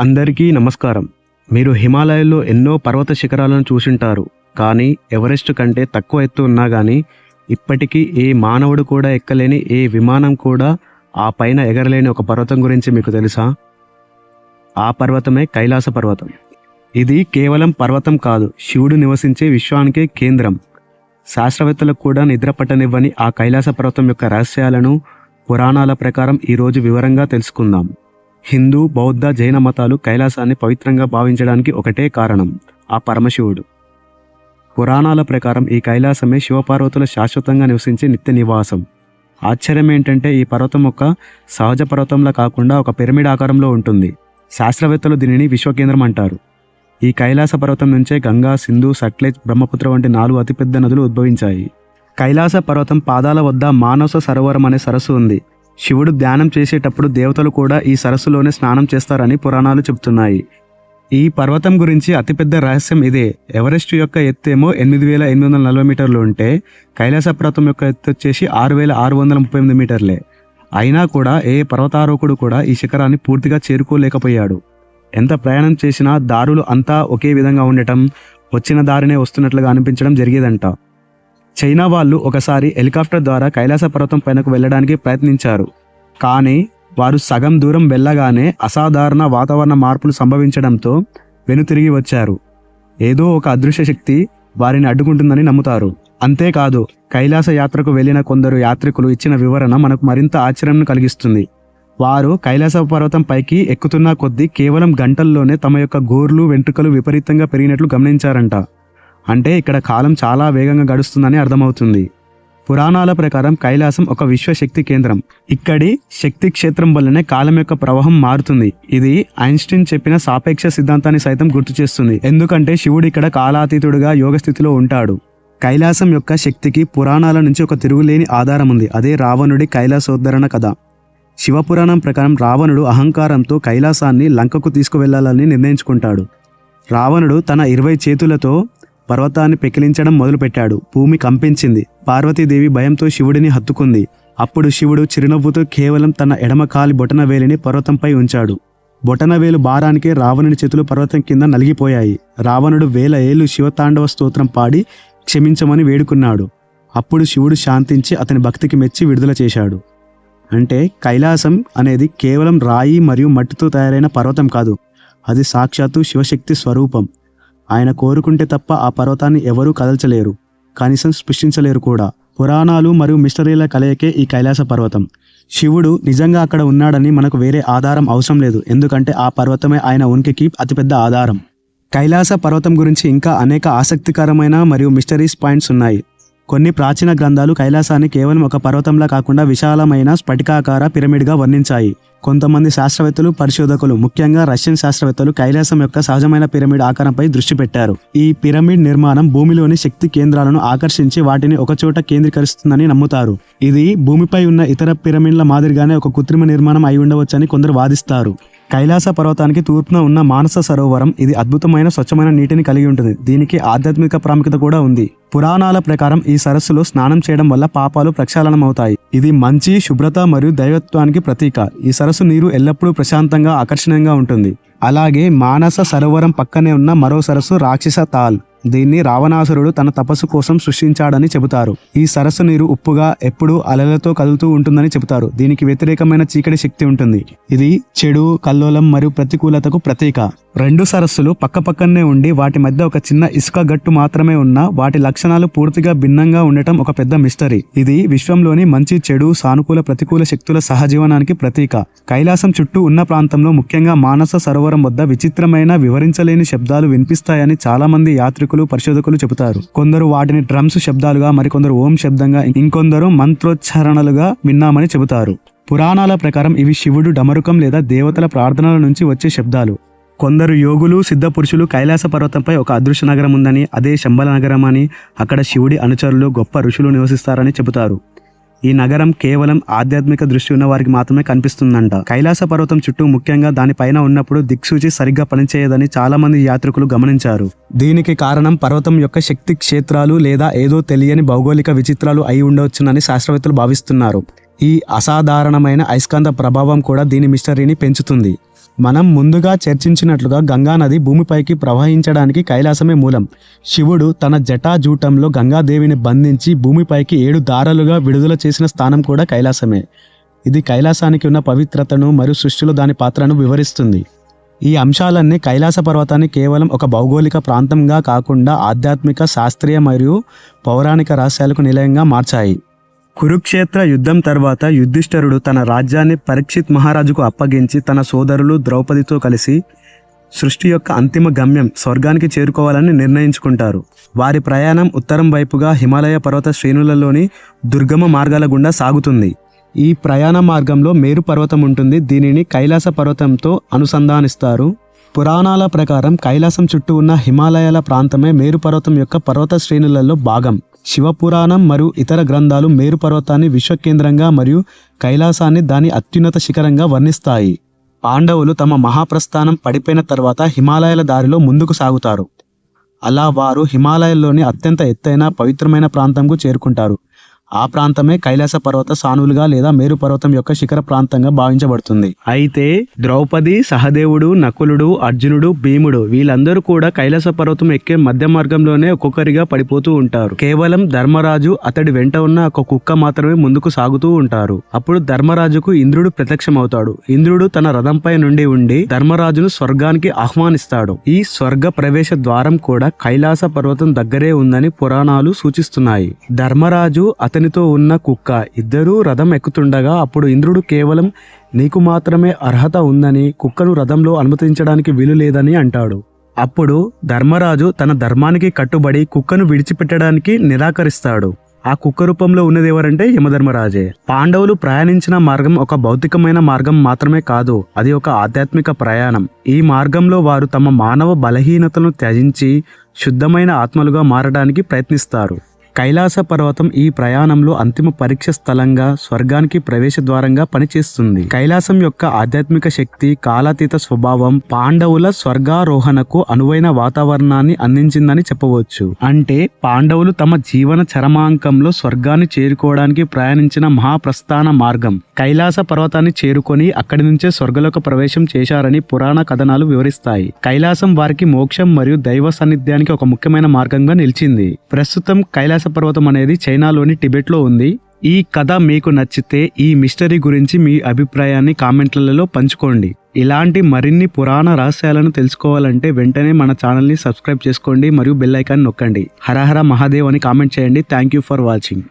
అందరికీ నమస్కారం. మీరు హిమాలయాల్లో ఎన్నో పర్వత శిఖరాలను చూసింటారు. కానీ ఎవరెస్ట్ కంటే తక్కువ ఎత్తు ఉన్నా కానీ ఇప్పటికీ ఏ మానవుడు కూడా ఎక్కలేని ఏ విమానం కూడా ఆ పైన ఎగరలేని ఒక పర్వతం గురించి మీకు తెలుసా? ఆ పర్వతమే కైలాస పర్వతం. ఇది కేవలం పర్వతం కాదు శివుడు నివసించే విశ్వానికే కేంద్రం. శాస్త్రవేత్తలకు కూడా నిద్ర పట్టనివ్వని ఆ కైలాస పర్వతం యొక్క రహస్యాలను పురాణాల ప్రకారం ఈరోజు వివరంగా తెలుసుకుందాం. హిందూ బౌద్ధ జైన మతాలు కైలాసాన్ని పవిత్రంగా భావించడానికి ఒకటే కారణం ఆ పరమశివుడు. పురాణాల ప్రకారం ఈ కైలాసమే శివపార్వతులు శాశ్వతంగా నివసించే నిత్య నివాసం. ఆశ్చర్యం ఏంటంటే ఈ పర్వతం ఒక సహజ పర్వతంలా కాకుండా ఒక పిరమిడ్ ఆకారంలో ఉంటుంది. శాస్త్రవేత్తలు దీనిని విశ్వకేంద్రం అంటారు. ఈ కైలాస పర్వతం నుంచే గంగా సింధు సట్లెజ్ బ్రహ్మపుత్ర వంటి నాలుగు అతిపెద్ద నదులు ఉద్భవించాయి. కైలాస పర్వతం పాదాల వద్ద మానస సరోవరం అనే సరస్సు ఉంది. శివుడు ధ్యానం చేసేటప్పుడు దేవతలు కూడా ఈ సరస్సులోనే స్నానం చేస్తారని పురాణాలు చెబుతున్నాయి. ఈ పర్వతం గురించి అతిపెద్ద రహస్యం ఇదే. ఎవరెస్ట్ యొక్క ఎత్తేమో ఎనిమిది వేల ఎనిమిది వందల నలభై మీటర్లు ఉంటే కైలాస పర్వతం యొక్క ఎత్తు వచ్చేసి ఆరు వేల ఆరు వందల ముప్పై ఎనిమిది మీటర్లే. అయినా కూడా ఏ పర్వతారోహకుడు కూడా ఈ శిఖరాన్ని పూర్తిగా చేరుకోలేకపోయాడు. ఎంత ప్రయాణం చేసినా దారులు అంతా ఒకే విధంగా ఉండటం వచ్చిన దారినే వస్తున్నట్లుగా అనిపించడం జరిగేదంట. చైనా వాళ్ళు ఒకసారి హెలికాప్టర్ ద్వారా కైలాస పర్వతం పైనకు వెళ్ళడానికి ప్రయత్నించారు. కానీ వారు సగం దూరం వెళ్ళగానే అసాధారణ వాతావరణ మార్పులు సంభవించడంతో వెనుతిరిగి వచ్చారు. ఏదో ఒక అదృశ్య శక్తి వారిని అడ్డుకుంటుందని నమ్ముతారు. అంతేకాదు కైలాస యాత్రకు వెళ్ళిన కొందరు యాత్రికులు ఇచ్చిన వివరణ మనకు మరింత ఆశ్చర్యం కలిగిస్తుంది. వారు కైలాస పర్వతం పైకి ఎక్కుతున్న కొద్దీ కేవలం గంటల్లోనే తమ యొక్క గోర్లు వెంట్రుకలు విపరీతంగా పెరిగినట్లు గమనించారంట. అంటే ఇక్కడ కాలం చాలా వేగంగా గడుస్తుందని అర్థమవుతుంది. పురాణాల ప్రకారం కైలాసం ఒక విశ్వశక్తి కేంద్రం. ఇక్కడి శక్తి క్షేత్రం వల్లనే కాలం యొక్క ప్రవాహం మారుతుంది. ఇది ఐన్స్టీన్ చెప్పిన సాపేక్ష సిద్ధాంతాన్ని సైతం గుర్తు చేస్తుంది. ఎందుకంటే శివుడు ఇక్కడ కాలాతీతుడుగా యోగ స్థితిలో ఉంటాడు. కైలాసం యొక్క శక్తికి పురాణాల నుంచి ఒక తిరుగులేని ఆధారం ఉంది. అదే రావణుడి కైలాసోద్ధరణ కథ. శివపురాణం ప్రకారం రావణుడు అహంకారంతో కైలాసాన్ని లంకకు తీసుకువెళ్ళాలని నిర్ణయించుకుంటాడు. రావణుడు తన ఇరవై చేతులతో పర్వతాన్ని పెకిలించడం మొదలుపెట్టాడు. భూమి కంపించింది. పార్వతీదేవి భయంతో శివుడిని హత్తుకుంది. అప్పుడు శివుడు చిరునవ్వుతో కేవలం తన ఎడమ కాలి బొటనవేలిని పర్వతంపై ఉంచాడు. బొటనవేలు భారానికే రావణుని చేతులు పర్వతం కింద నలిగిపోయాయి. రావణుడు వేల ఏళ్ళు శివతాండవ స్తోత్రం పాడి క్షమించమని వేడుకున్నాడు. అప్పుడు శివుడు శాంతించి అతని భక్తికి మెచ్చి విడుదల చేశాడు. అంటే కైలాసం అనేది కేవలం రాయి మరియు మట్టితో తయారైన పర్వతం కాదు. అది సాక్షాత్తు శివశక్తి స్వరూపం. ఆయన కోరుకుంటే తప్ప ఆ పర్వతాన్ని ఎవరూ కదల్చలేరు కనీసం స్పృశించలేరు కూడా. పురాణాలు మరియు మిస్టరీల కలయికే ఈ కైలాస పర్వతం. శివుడు నిజంగా అక్కడ ఉన్నాడని మనకు వేరే ఆధారం అవసరం లేదు ఎందుకంటే ఆ పర్వతమే ఆయన ఉనికికి అతిపెద్ద ఆధారం. కైలాస పర్వతం గురించి ఇంకా అనేక ఆసక్తికరమైన మరియు మిస్టరీస్ పాయింట్స్ ఉన్నాయి. కొన్ని ప్రాచీన గ్రంథాలు కైలాసాన్ని కేవలం ఒక పర్వతంలా కాకుండా విశాలమైన స్ఫటికాకార పిరమిడ్గా వర్ణించాయి. కొంతమంది శాస్త్రవేత్తలు పరిశోధకులు ముఖ్యంగా రష్యన్ శాస్త్రవేత్తలు కైలాసం యొక్క సహజమైన పిరమిడ్ ఆకారంపై దృష్టి పెట్టారు. ఈ పిరమిడ్ నిర్మాణం భూమిలోని శక్తి కేంద్రాలను ఆకర్షించి వాటిని ఒకచోట కేంద్రీకరిస్తుందని నమ్ముతారు. ఇది భూమిపై ఉన్న ఇతర పిరమిడ్ల మాదిరిగానే ఒక కృత్రిమ నిర్మాణం అయి ఉండవచ్చని కొందరు వాదిస్తారు. కైలాస పర్వతానికి తూర్పున ఉన్న మానస సరోవరం ఇది అద్భుతమైన స్వచ్ఛమైన నీటిని కలిగి ఉంటుంది. దీనికి ఆధ్యాత్మిక ప్రాముఖ్యత కూడా ఉంది. పురాణాల ప్రకారం ఈ సరస్సులో స్నానం చేయడం వల్ల పాపాలు ప్రక్షాళనమవుతాయి. ఇది మంచి శుభ్రత మరియు దైవత్వానికి ప్రతీక. ఈ సరస్సు నీరు ఎల్లప్పుడూ ప్రశాంతంగా ఆకర్షణీయంగా ఉంటుంది. అలాగే మానస సరోవరం పక్కనే ఉన్న మరో సరస్సు రాక్షస తాల్. దీన్ని రావణాసురుడు తన తపస్సు కోసం సృష్టించాడని చెబుతారు. ఈ సరస్సు నీరు ఉప్పుగా ఎప్పుడూ అలలతో కదులుతూ ఉంటుందని చెబుతారు. దీనికి వ్యతిరేకమైన చీకటి శక్తి ఉంటుంది. ఇది చెడు కల్లోలం మరియు ప్రతికూలతకు ప్రతీక. రెండు సరస్సులు పక్కపక్కనే ఉండి వాటి మధ్య ఒక చిన్న ఇసుక గట్టు మాత్రమే ఉన్న వాటి లక్షణాలు పూర్తిగా భిన్నంగా ఉండటం ఒక పెద్ద మిస్టరీ. ఇది విశ్వంలోని మంచి చెడు సానుకూల ప్రతికూల శక్తుల సహజీవనానికి ప్రతీక. కైలాసం చుట్టూ ఉన్న ప్రాంతంలో ముఖ్యంగా మానస సరోవరం వద్ద విచిత్రమైన వివరించలేని శబ్దాలు వినిపిస్తాయని చాలా మంది యాత్రికులు పరిశోధకులు చెబుతారు. కొందరు వాటిని డ్రమ్స్ శబ్దాలుగా మరికొందరు ఓం శబ్దంగా ఇంకొందరు మంత్రోచ్చారణలుగా విన్నామని చెబుతారు. పురాణాల ప్రకారం ఇవి శివుడు డమరుకం లేదా దేవతల ప్రార్థనల నుంచి వచ్చే శబ్దాలు. కొందరు యోగులు సిద్ధ పురుషులు కైలాస పర్వతంపై ఒక అదృశ్య నగరం ఉందని అదే శంబల నగరం అని అక్కడ శివుడి అనుచరులు గొప్ప ఋషులు నివసిస్తారని చెబుతారు. ఈ నగరం కేవలం ఆధ్యాత్మిక దృష్టి ఉన్న వారికి మాత్రమే కనిపిస్తుందంట. కైలాస పర్వతం చుట్టూ ముఖ్యంగా దానిపైన ఉన్నప్పుడు దిక్సూచి సరిగ్గా పనిచేయదని చాలా మంది యాత్రికులు గమనించారు. దీనికి కారణం పర్వతం యొక్క శక్తి క్షేత్రాలు లేదా ఏదో తెలియని భౌగోళిక విచిత్రాలు అయి ఉండవచ్చునని శాస్త్రవేత్తలు భావిస్తున్నారు. ఈ అసాధారణమైన అయస్కాంత ప్రభావం కూడా దీని మిస్టరీని పెంచుతుంది. మనం ముందుగా చర్చించినట్లుగా గంగా నది భూమిపైకి ప్రవహించడానికి కైలాసమే మూలం. శివుడు తన జటాజూటంలో గంగాదేవిని బంధించి భూమిపైకి ఏడు దారలుగా విడుదల చేసిన స్థానం కూడా కైలాసమే. ఇది కైలాసానికి ఉన్న పవిత్రతను మరియు సృష్టిలో దాని పాత్రను వివరిస్తుంది. ఈ అంశాలన్నీ కైలాస పర్వతాన్ని కేవలం ఒక భౌగోళిక ప్రాంతంగా కాకుండా ఆధ్యాత్మిక శాస్త్రీయ మరియు పౌరాణిక రహస్యాలకు నిలయంగా మార్చాయి. కురుక్షేత్ర యుద్ధం తర్వాత యుద్ధిష్ఠరుడు తన రాజ్యాన్ని పరీక్షిత్ మహారాజుకు అప్పగించి తన సోదరులు ద్రౌపదితో కలిసి సృష్టి యొక్క అంతిమ గమ్యం స్వర్గానికి చేరుకోవాలని నిర్ణయించుకుంటారు. వారి ప్రయాణం ఉత్తరం వైపుగా హిమాలయ పర్వత శ్రేణులలోని దుర్గమ మార్గాల గుండా సాగుతుంది. ఈ ప్రయాణ మార్గంలో మేరు పర్వతం ఉంటుంది. దీనిని కైలాస పర్వతంతో అనుసంధానిస్తారు. పురాణాల ప్రకారం కైలాసం చుట్టూ ఉన్న హిమాలయాల ప్రాంతమే మేరు పర్వతం యొక్క పర్వత శ్రేణులలో భాగం. శివపురాణం మరియు ఇతర గ్రంథాలు మేరు పర్వతాన్ని విశ్వకేంద్రంగా మరియు కైలాసాన్ని దాని అత్యున్నత శిఖరంగా వర్ణిస్తాయి. పాండవులు తమ మహాప్రస్థానం పడిపోయిన తర్వాత హిమాలయాల దారిలో ముందుకు సాగుతారు. అలా వారు హిమాలయాల్లోని అత్యంత ఎత్తైన పవిత్రమైన ప్రాంతంకు చేరుకుంటారు. ఆ ప్రాంతమే కైలాస పర్వత సానువులుగా లేదా మేరు పర్వతం యొక్క శిఖర ప్రాంతంగా భావించబడుతుంది. అయితే ద్రౌపది సహదేవుడు నకులుడు అర్జునుడు భీముడు వీళ్ళందరూ కూడా కైలాస పర్వతం ఎక్కే మధ్య మార్గంలోనే ఒక్కొక్కరిగా పడిపోతూ ఉంటారు. కేవలం ధర్మరాజు అతడి వెంట ఉన్న ఒక కుక్క మాత్రమే ముందుకు సాగుతూ ఉంటారు. అప్పుడు ధర్మరాజుకు ఇంద్రుడు ప్రత్యక్షమవుతాడు. ఇంద్రుడు తన రథంపై నుండి ఉండి ధర్మరాజును స్వర్గానికి ఆహ్వానిస్తాడు. ఈ స్వర్గ ప్రవేశ ద్వారం కూడా కైలాస పర్వతం దగ్గరే ఉందని పురాణాలు సూచిస్తున్నాయి. ధర్మరాజు అతనితో ఉన్న కుక్క. ఇద్దరూ రథం ఎక్కుతుండగా అప్పుడు ఇంద్రుడు కేవలం నీకు మాత్రమే అర్హత ఉందని కుక్కను రథంలో అనుమతించడానికి వీలు లేదని అంటాడు. అప్పుడు ధర్మరాజు తన ధర్మానికి కట్టుబడి కుక్కను విడిచిపెట్టడానికి నిరాకరిస్తాడు. ఆ కుక్క రూపంలో ఉన్నది ఎవరంటే యమధర్మరాజే. పాండవులు ప్రయాణించిన మార్గం ఒక భౌతికమైన మార్గం మాత్రమే కాదు అది ఒక ఆధ్యాత్మిక ప్రయాణం. ఈ మార్గంలో వారు తమ మానవ బలహీనతను త్యజించి శుద్ధమైన ఆత్మలుగా మారడానికి ప్రయత్నిస్తారు. కైలాస పర్వతం ఈ ప్రయాణంలో అంతిమ పరీక్ష స్థలంగా స్వర్గానికి ప్రవేశ ద్వారంగా పనిచేస్తుంది. కైలాసం యొక్క ఆధ్యాత్మిక శక్తి కాలాతీత స్వభావం పాండవుల స్వర్గారోహణకు అనువైన వాతావరణాన్ని అందించిందని చెప్పవచ్చు. అంటే పాండవులు తమ జీవన చరమాంకంలో స్వర్గాన్ని చేరుకోవడానికి ప్రయాణించిన మహాప్రస్థాన మార్గం. కైలాస పర్వతాన్ని చేరుకొని అక్కడి నుంచే స్వర్గలోక ప్రవేశం చేశారని పురాణ కథనాలు వివరిస్తాయి. కైలాసం వారికి మోక్షం మరియు దైవ సాన్నిధ్యానికి ఒక ముఖ్యమైన మార్గంగా నిలిచింది. ప్రస్తుతం కైలాస పర్వతం అనేది చైనాలోని టిబెట్లో ఉంది. ఈ కథ మీకు నచ్చితే ఈ మిస్టరీ గురించి మీ అభిప్రాయాన్ని కామెంట్లలో పంచుకోండి. ఇలాంటి మరిన్ని పురాణ రహస్యాలను తెలుసుకోవాలంటే వెంటనే మన ఛానల్ని సబ్స్క్రైబ్ చేసుకోండి మరియు బెల్ ఐకాన్ నొక్కండి. హరహర మహాదేవ్ అని కామెంట్ చేయండి. Thank you for watching